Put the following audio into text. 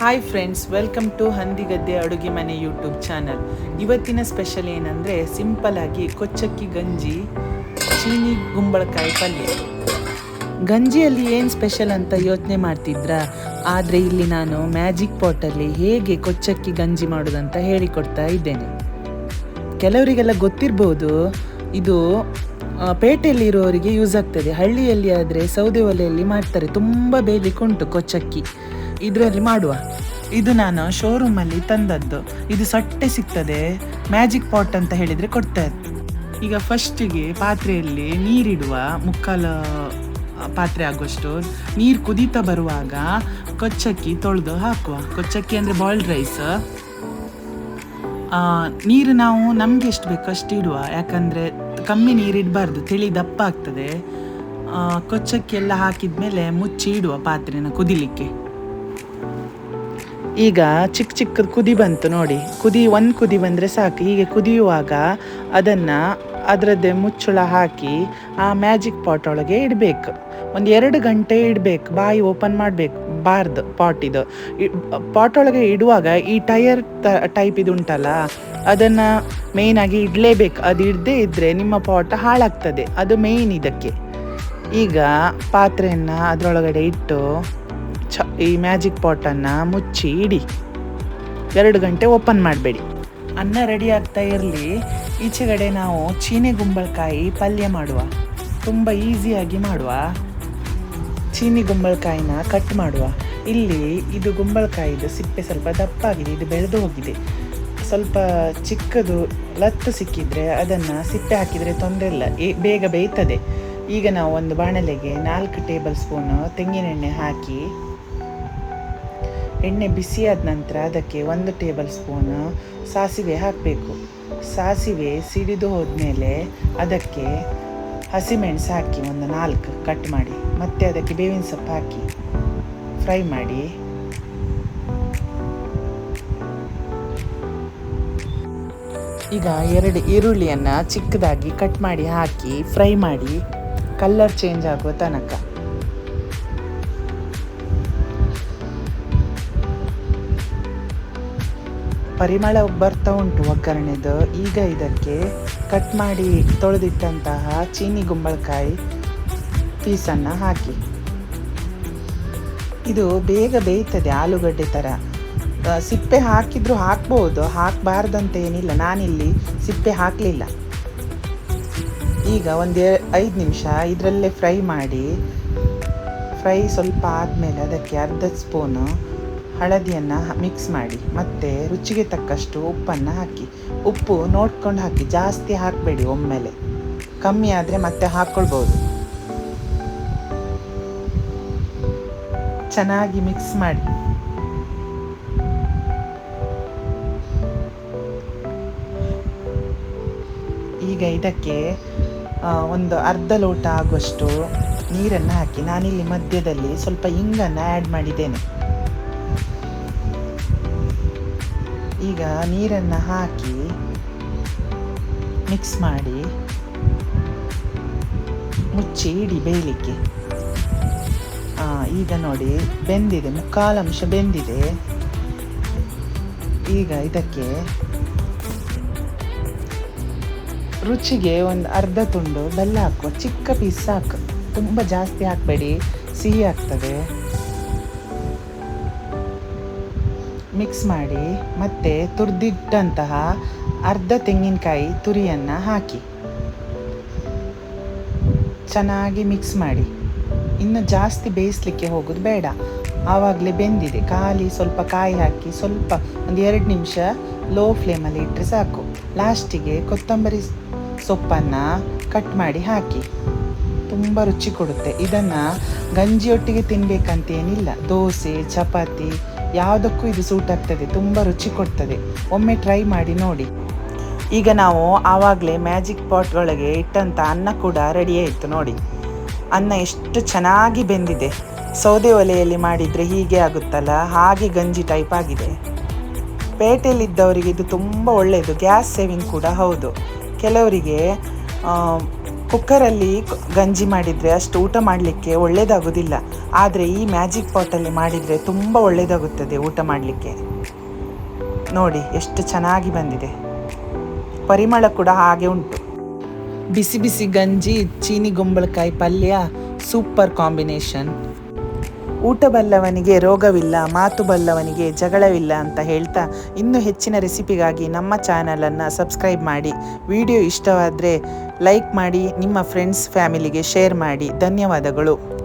Hi friends welcome to Handigadde ಅಡುಗೆ ಮನೆ YouTube channel ಇವತ್ತಿನ ಸ್ಪೆಷಲ್ ಏನಂದರೆ ಸಿಂಪಲ್ ಆಗಿ ಕೊಚ್ಚಕ್ಕಿ ಗಂಜಿ, ಚೀನಿ ಗುಂಬಳಕಾಯಿ ಪಲ್ಯ. ಗಂಜಿಯಲ್ಲಿ ಏನು ಸ್ಪೆಷಲ್ ಅಂತ ಯೋಚನೆ ಮಾಡ್ತಿದ್ರಾ? ಆದರೆ ಇಲ್ಲಿ ನಾನು ಮ್ಯಾಜಿಕ್ ಪಾಟಲ್ಲಿ ಹೇಗೆ ಕೊಚ್ಚಕ್ಕಿ ಗಂಜಿ ಮಾಡೋದಂತ ಹೇಳಿಕೊಡ್ತಾ ಇದ್ದೇನೆ. ಕೆಲವರಿಗೆಲ್ಲ ಗೊತ್ತಿರ್ಬೋದು, ಇದು ಪೇಟೆಯಲ್ಲಿರೋರಿಗೆ ಯೂಸ್ ಆಗ್ತದೆ. ಹಳ್ಳಿಯಲ್ಲಿ ಆದರೆ ಸೌದೆ ಒಲೆಯಲ್ಲಿ ಮಾಡ್ತಾರೆ. ತುಂಬ ಬೇಯಲಿಕ್ಕೆ ಉಂಟು ಕೊಚ್ಚಕ್ಕಿ. ಇದರಲ್ಲಿ ಮಾಡುವ. ಇದು ನಾನು ಶೋರೂಮಲ್ಲಿ ತಂದದ್ದು. ಇದು ಸಟ್ಟೆ ಸಿಗ್ತದೆ. ಮ್ಯಾಜಿಕ್ ಪಾಟ್ ಅಂತ ಹೇಳಿದರೆ ಕೊಡ್ತಾರೆ ಈಗ ಫಸ್ಟಿಗೆ ಪಾತ್ರೆಯಲ್ಲಿ ನೀರಿಡುವ ಮುಕ್ಕಾಲು ಪಾತ್ರೆ ಆಗುವಷ್ಟು ನೀರು ಕುದೀತಾ ಬರುವಾಗ ಕೊಚ್ಚಕ್ಕಿ ತೊಳೆದು ಹಾಕುವ. ಕೊಚ್ಚಕ್ಕಿ ಅಂದರೆ ಬಾಯ್ಲ್ಡ್ ರೈಸ್ ನೀರು ನಾವು ನಮ್ಗೆ ಎಷ್ಟು ಬೇಕು ಅಷ್ಟು ಇಡುವ. ಯಾಕಂದರೆ ಕಮ್ಮಿ ನೀರಿಡಬಾರ್ದು ತಿಳಿ ದಪ್ಪ ಆಗ್ತದೆ ಕೊಚ್ಚಕ್ಕಿ ಎಲ್ಲ ಹಾಕಿದ ಮೇಲೆ ಮುಚ್ಚಿ ಇಡುವ ಪಾತ್ರೆನ ಕುದಿಲಿಕ್ಕೆ. ಈಗ ಚಿಕ್ಕ ಚಿಕ್ಕದು ಕುದಿ ಬಂತು ನೋಡಿ. ಕುದಿ ಒಂದು ಕುದಿ ಬಂದರೆ ಸಾಕು. ಹೀಗೆ ಕುದಿಯುವಾಗ ಅದನ್ನು ಅದರದ್ದೇ ಮುಚ್ಚಳ ಹಾಕಿ ಆ ಮ್ಯಾಜಿಕ್ ಪಾಟ್ ಒಳಗೆ ಇಡಬೇಕು. ಒಂದು ಎರಡು ಗಂಟೆ ಇಡಬೇಕು. ಬಾಯಿ ಓಪನ್ ಮಾಡಬೇಕು. ಬಾರ್ದು ಪಾಟ್ ಇದು. ಪಾಟ್ ಒಳಗೆ ಇಡುವಾಗ ಈ ಟಯರ್ ಟೈಪ್ ಇದು ಉಂಟಲ್ಲ, ಅದನ್ನು ಮೇಯ್ನಾಗಿ ಇಡಲೇಬೇಕು. ಅದು ಇಡದೇ ಇದ್ದರೆ ನಿಮ್ಮ ಪಾಟ್ ಹಾಳಾಗ್ತದೆ. ಅದು ಮೇಯ್ನ್ ಇದಕ್ಕೆ. ಈಗ ಪಾತ್ರೆಯನ್ನು ಅದರೊಳಗಡೆ ಇಟ್ಟು ಚ, ಈ ಮ್ಯಾಜಿಕ್ ಪಾಟನ್ನು ಮುಚ್ಚಿ ಇಡಿ. ಎರಡು ಗಂಟೆ ಓಪನ್ ಮಾಡಬೇಡಿ. ಅನ್ನ ರೆಡಿ ಆಗ್ತಾ ಇರಲಿ. ಈಚೆಗಡೆ ನಾವು ಚೀನಿ ಗುಂಬಳಕಾಯಿ ಪಲ್ಯ ಮಾಡುವ. ತುಂಬ ಈಸಿಯಾಗಿ ಮಾಡುವ. ಚೀನಿ ಗುಂಬಳಕಾಯಿನ ಕಟ್ ಮಾಡುವ. ಇಲ್ಲಿ ಇದು ಗುಂಬಳಕಾಯಿದು ಸಿಪ್ಪೆ ಸ್ವಲ್ಪ ದಪ್ಪಾಗಿದೆ. ಇದು ಬೆಳೆದು ಹೋಗಿದೆ. ಸ್ವಲ್ಪ ಚಿಕ್ಕದು ಲತ್ತು ಸಿಕ್ಕಿದ್ರೆ ಅದನ್ನು ಸಿಪ್ಪೆ ಹಾಕಿದರೆ ತೊಂದರೆ ಇಲ್ಲ. ಬೇಗ ಬೇಯ್ತದೆ. ಈಗ ನಾವು ಒಂದು ಬಾಣಲೆಗೆ ನಾಲ್ಕು ಟೇಬಲ್ ಸ್ಪೂನು ತೆಂಗಿನೆಣ್ಣೆ ಹಾಕಿ ಎಣ್ಣೆ ಬಿಸಿಯಾದ ನಂತರ ಅದಕ್ಕೆ ಒಂದು ಟೇಬಲ್ ಸ್ಪೂನ್ ಸಾಸಿವೆ ಹಾಕಬೇಕು. ಸಾಸಿವೆ ಸಿಡಿದು ಹೋದ್ಮೇಲೆ ಅದಕ್ಕೆ ಹಸಿಮೆಣಸು ಹಾಕಿ ಒಂದು ನಾಲ್ಕು ಕಟ್ ಮಾಡಿ, ಮತ್ತೆ ಅದಕ್ಕೆ ಬೇವಿನ ಸೊಪ್ಪು ಹಾಕಿ ಫ್ರೈ ಮಾಡಿ. ಈಗ ಎರಡು ಈರುಳ್ಳಿಯನ್ನು ಚಿಕ್ಕದಾಗಿ ಕಟ್ ಮಾಡಿ ಹಾಕಿ ಫ್ರೈ ಮಾಡಿ ಕಲ್ಲರ್ ಚೇಂಜ್ ಆಗುವ ತನಕ. ಪರಿಮಳ ಬರ್ತಾ ಉಂಟು ಒಗ್ಗರಣೆದು. ಈಗ ಇದಕ್ಕೆ ಕಟ್ ಮಾಡಿ ತೊಳೆದಿಟ್ಟಂತಹ ಚೀನಿ ಗುಂಬಳಕಾಯಿ ಪೀಸನ್ನು ಹಾಕಿ. ಇದು ಬೇಗ ಬೇಯ್ತದೆ ಆಲೂಗಡ್ಡೆ ಥರ ಸಿಪ್ಪೆ ಹಾಕಿದರೂ ಹಾಕ್ಬೋದು, ಹಾಕಬಾರ್ದಂತ ಏನಿಲ್ಲ. ನಾನಿಲ್ಲಿ ಸಿಪ್ಪೆ ಹಾಕಲಿಲ್ಲ. ಈಗ ಒಂದು ಐದು ನಿಮಿಷ ಇದರಲ್ಲೇ ಫ್ರೈ ಮಾಡಿ, ಫ್ರೈ ಸ್ವಲ್ಪ ಆದಮೇಲೆ ಅದಕ್ಕೆ ಅರ್ಧ ಸ್ಪೂನು ಹಳದಿಯನ್ನು ಮಿಕ್ಸ್ ಮಾಡಿ, ಮತ್ತು ರುಚಿಗೆ ತಕ್ಕಷ್ಟು ಉಪ್ಪನ್ನು ಹಾಕಿ. ಉಪ್ಪು ನೋಡ್ಕೊಂಡು ಹಾಕಿ, ಜಾಸ್ತಿ ಹಾಕಬೇಡಿ ಒಮ್ಮೆಲೆ. ಕಮ್ಮಿ ಆದರೆ ಮತ್ತೆ ಹಾಕ್ಕೊಳ್ಬೋದು ಚೆನ್ನಾಗಿ ಮಿಕ್ಸ್ ಮಾಡಿ. ಈಗ ಇದಕ್ಕೆ ಒಂದು ಅರ್ಧ ಲೋಟ ಆಗುವಷ್ಟು ನೀರನ್ನು ಹಾಕಿ. ನಾನಿಲ್ಲಿ ಮಧ್ಯದಲ್ಲಿ ಸ್ವಲ್ಪ ಇಂಗನ್ನು ಆ್ಯಡ್ ಮಾಡಿದ್ದೇನೆ. ಈಗ ನೀರನ್ನು ಹಾಕಿ ಮಿಕ್ಸ್ ಮಾಡಿ ಮುಚ್ಚಿ ಇಡಿ ಬೇಯಲಿಕ್ಕೆ. ಈಗ ನೋಡಿ, ಬೆಂದಿದೆ, ಮುಕ್ಕಾಲು ಬೆಂದಿದೆ. ಈಗ ಇದಕ್ಕೆ ರುಚಿಗೆ ಒಂದು ಅರ್ಧ ತುಂಡು ಬೆಲ್ಲ ಹಾಕುವ ಚಿಕ್ಕ ಪೀಸ್ ಹಾಕು ತುಂಬ ಜಾಸ್ತಿ ಹಾಕಬೇಡಿ, ಸಿಹಿ ಆಗ್ತದೆ. ಮಿಕ್ಸ್ ಮಾಡಿ ಮತ್ತೆ ತುರಿದಿಟ್ಟಂತಹ ಅರ್ಧ ತೆಂಗಿನಕಾಯಿ ತುರಿಯನ್ನು ಹಾಕಿ. ಚೆನ್ನಾಗಿ ಮಿಕ್ಸ್ ಮಾಡಿ. ಇನ್ನು ಜಾಸ್ತಿ ಬೇಯಿಸ್ಲಿಕ್ಕೆ ಹೋಗೋದು ಬೇಡ. ಆವಾಗಲೇ ಬೆಂದಿದೆ. ಖಾಲಿ ಸ್ವಲ್ಪ ಕಾಯಿ ಹಾಕಿ ಸ್ವಲ್ಪ ಒಂದು ಎರಡು ನಿಮಿಷ ಲೋ ಫ್ಲೇಮಲ್ಲಿ ಇಟ್ಟರೆ ಸಾಕು. ಲಾಸ್ಟಿಗೆ ಕೊತ್ತಂಬರಿ ಸೊಪ್ಪನ್ನು ಕಟ್ ಮಾಡಿ ಹಾಕಿ. ತುಂಬ ರುಚಿ ಕೊಡುತ್ತೆ. ಇದನ್ನು ಗಂಜಿಯೊಟ್ಟಿಗೆ ತಿನ್ನಬೇಕಂತೇನಿಲ್ಲ ದೋಸೆ, ಚಪಾತಿ ಯಾವುದಕ್ಕೂ ಇದು ಸೂಟ್ ಆಗ್ತದೆ. ತುಂಬ ರುಚಿ ಕೊಡ್ತದೆ. ಒಮ್ಮೆ ಟ್ರೈ ಮಾಡಿ ನೋಡಿ. ಈಗ ನಾವು ಆವಾಗಲೇ ಮ್ಯಾಜಿಕ್ ಪಾಟ್ ಒಳಗೆ ಇಟ್ಟಂಥ ಅನ್ನ ಕೂಡ ರೆಡಿ ಆಯಿತು ನೋಡಿ. ಅನ್ನ ಎಷ್ಟು ಚೆನ್ನಾಗಿ ಬೆಂದಿದೆ. ಸೌದೆ ಒಲೆಯಲ್ಲಿ ಮಾಡಿದರೆ ಹೀಗೆ ಆಗುತ್ತಲ್ಲ? ಹಾಗೆ ಗಂಜಿ ಟೈಪ್ ಆಗಿದೆ. ಪೇಟೆಯಲ್ಲಿದ್ದವರಿಗೆ ಇದು ತುಂಬ ಒಳ್ಳೆಯದು ಗ್ಯಾಸ್ ಸೇವಿಂಗ್ ಕೂಡ ಹೌದು. ಕೆಲವರಿಗೆ ಕುಕ್ಕರಲ್ಲಿ ಗಂಜಿ ಮಾಡಿದರೆ ಅಷ್ಟು ಊಟ ಮಾಡಲಿಕ್ಕೆ ಒಳ್ಳೆಯದಾಗೋದಿಲ್ಲ ಆದರೆ ಈ ಮ್ಯಾಜಿಕ್ ಪಾಟಲ್ಲಿ ಮಾಡಿದರೆ ತುಂಬ ಒಳ್ಳೆಯದಾಗುತ್ತದೆ ಊಟ ಮಾಡಲಿಕ್ಕೆ. ನೋಡಿ, ಎಷ್ಟು ಚೆನ್ನಾಗಿ ಬಂದಿದೆ. ಪರಿಮಳ ಕೂಡ ಹಾಗೆ ಉಂಟು. ಬಿಸಿ ಬಿಸಿ ಗಂಜಿ, ಚೀನಿ, ಗುಂಬಳಕಾಯಿ ಪಲ್ಯ, ಸೂಪರ್ ಕಾಂಬಿನೇಷನ್. ಊಟ ಬಲ್ಲವನಿಗೆ ರೋಗವಿಲ್ಲ ಮಾತು ಬಲ್ಲವನಿಗೆ ಜಗಳವಿಲ್ಲ ಅಂತ ಹೇಳ್ತಾ ಇನ್ನೂ ಹೆಚ್ಚಿನ ರೆಸಿಪಿಗಾಗಿ ನಮ್ಮ ಚಾನಲನ್ನು ಸಬ್ಸ್ಕ್ರೈಬ್ ಮಾಡಿ. ವಿಡಿಯೋ ಇಷ್ಟವಾದರೆ ಲೈಕ್ ಮಾಡಿ, ನಿಮ್ಮ ಫ್ರೆಂಡ್ಸ್ ಫ್ಯಾಮಿಲಿಗೆ ಶೇರ್ ಮಾಡಿ. ಧನ್ಯವಾದಗಳು.